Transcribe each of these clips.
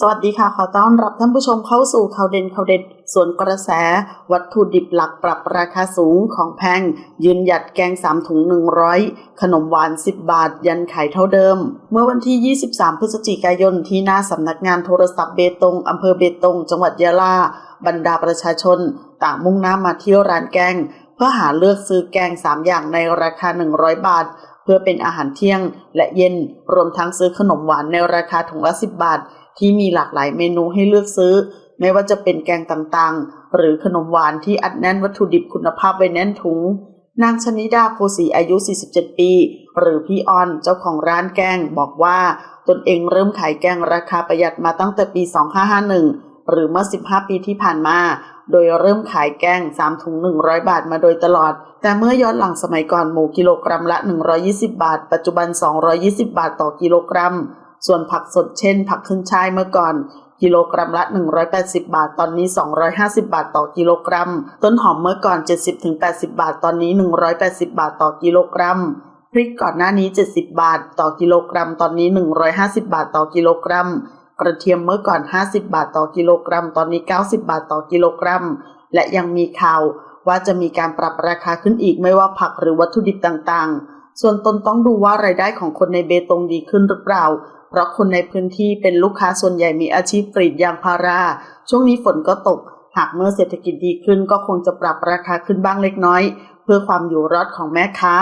สวัสดีค่ะ ขอต้อนรับท่านผู้ชมเข้าสู่ข่าวเด่นข่าวเด็ด ส่วนกระแส วัตถุดิบหลักปรับราคาสูงของแพง ยืนหยัดแกง 3 ถุง 100 ขนมหวาน 10 บาท ยันขายเท่าเดิม เมื่อวันที่ 23 พฤศจิกายนที่หน้าสำนักงานโทรศัพท์เบตงอำเภอเบตง จังหวัดยะลา บรรดาประชาชน ต่างมุ่งหน้ามาเที่ยวร้านแกง เพื่อหาเลือกซื้อแกง 3 อย่างในราคา 100 บาท เพื่อเป็นอาหารเที่ยงและเย็น รวมทั้งซื้อขนมหวานในราคาถุงละ 10 บาท ที่มีหลากหลายเมนูให้เลือกซื้อ ไม่ว่าจะเป็นแกงต่างๆ หรือขนมหวานที่อัดแน่นวัตถุดิบคุณภาพไว้แน่นถุง นางชนิดาโพสีอายุ 47 ปี หรือพี่ออนเจ้าของร้านแกงบอกว่าตนเองเริ่มขายแกงราคาประหยัดมาตั้งแต่ปี 2551 หรือเมื่อ 15 ปีที่ผ่านมา โดยเริ่มขายแกง3ถุง 100 บาทมาโดยตลอด แต่เมื่อย้อนหลังสมัยก่อนหมูกิโลกรัมละ 120 บาท ปัจจุบัน 220 บาทต่อกิโลกรัม ส่วนผักสดเช่น ผักขึ้นช่ายเมื่อก่อนกิโลกรัมละ 180 บาท ตอนนี้ 250 บาทต่อกิโลกรัม ต้นหอมเมื่อก่อน 70-80 บาท ตอนนี้ 180 บาทต่อกิโลกรัม พริกก่อนหน้านี้ 70 บาท ต่อกิโลกรัม ตอนนี้ 150 บาทต่อกิโลกรัม กระเทียมเมื่อก่อน 50 บาทต่อกิโลกรัม ตอนนี้ 90 บาทต่อกิโลกรัม และยังมีข่าวว่าจะมีการปรับราคาขึ้นอีกไม่ว่าผักหรือวัตถุดิบต่างๆ ส่วนตนต้องดูว่ารายได้ของคนในเบตงดีขึ้นหรือเปล่า เพราะคนในพื้นที่เป็นลูกค้าส่วนใหญ่มีอาชีพกรีดยางพารา ช่วงนี้ฝนก็ตก หากเมื่อเศรษฐกิจดีขึ้นก็คงจะปรับราคาขึ้นบ้างเล็กน้อย เพื่อความอยู่รอดของแม่ค้า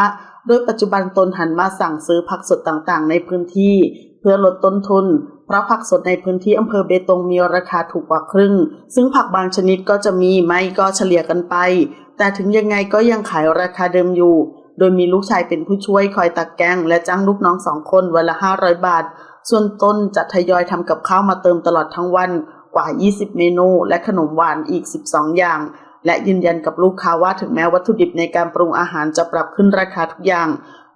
โดยปัจจุบันตนหันมาสั่งซื้อผักสดต่างๆ ในพื้นที่ เพื่อลดต้นทุน เพราะผักสดในพื้นที่อำเภอเบตงมีราคาถูกกว่าครึ่ง ซึ่งผักบางชนิดก็จะมีไม่ก็เฉลี่ยกันไป แต่ถึงยังไงก็ยังขายราคาเดิมอยู่ โดยมีลูกชายเป็นผู้ช่วยคอยตักแกง และจ้างลูกน้องสองคนวันละ500 บาท ส่วนต้นจะทยอยทำกับข้าวมาเติมตลอดทั้งวันกว่า 20 เมนู และขนมหวานอีก 12 อย่าง และยืนยันกับลูกค้าว่าถึงแม้วัตถุดิบในการปรุงอาหารจะปรับขึ้นราคาทุกอย่าง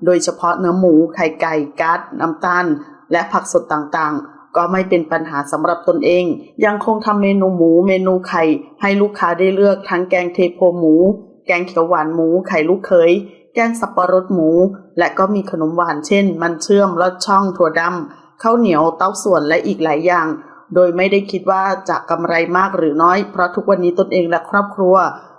โดยเฉพาะเนื้อหมู ไข่ไก่ก๊าซน้ำตาล และผักสดต่างๆ ก็ไม่เป็นปัญหาสำหรับตนเอง ยังคงทำเมนูหมูเมนูไข่ ให้ลูกค้าได้เลือกทั้งแกงเทโพหมู แกงเขียวหวานหมูไข่ลูกเขยแกงสับปะรดหมู และก็มีขนมหวานเช่น มันเชื่อมลอดช่องถั่วดำข้าวเหนียวเต้าส่วนและอีกหลายอย่าง โดยไม่ได้คิดว่าจะกำไรมากหรือน้อย เพราะทุกวันนี้ตนเองและครอบครัว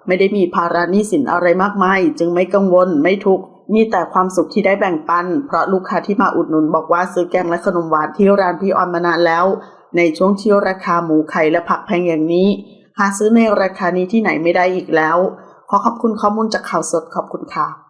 ไม่ได้มีภาระหนี้สินอะไรมากมาย จึงไม่กังวลไม่ทุกข์ มีแต่ความสุขที่ได้แบ่งปัน เพราะลูกค้าที่มาอุดหนุนบอกว่าซื้อแกงและขนมหวานที่ร้านพี่ออนมานานแล้ว ในช่วงที่ราคาหมูไข่และผักแพงอย่างนี้ หาซื้อในราคานี้ที่ไหนไม่ได้อีกแล้ว ขอขอบคุณข้อมูลจากข่าวสดขอบคุณค่ะ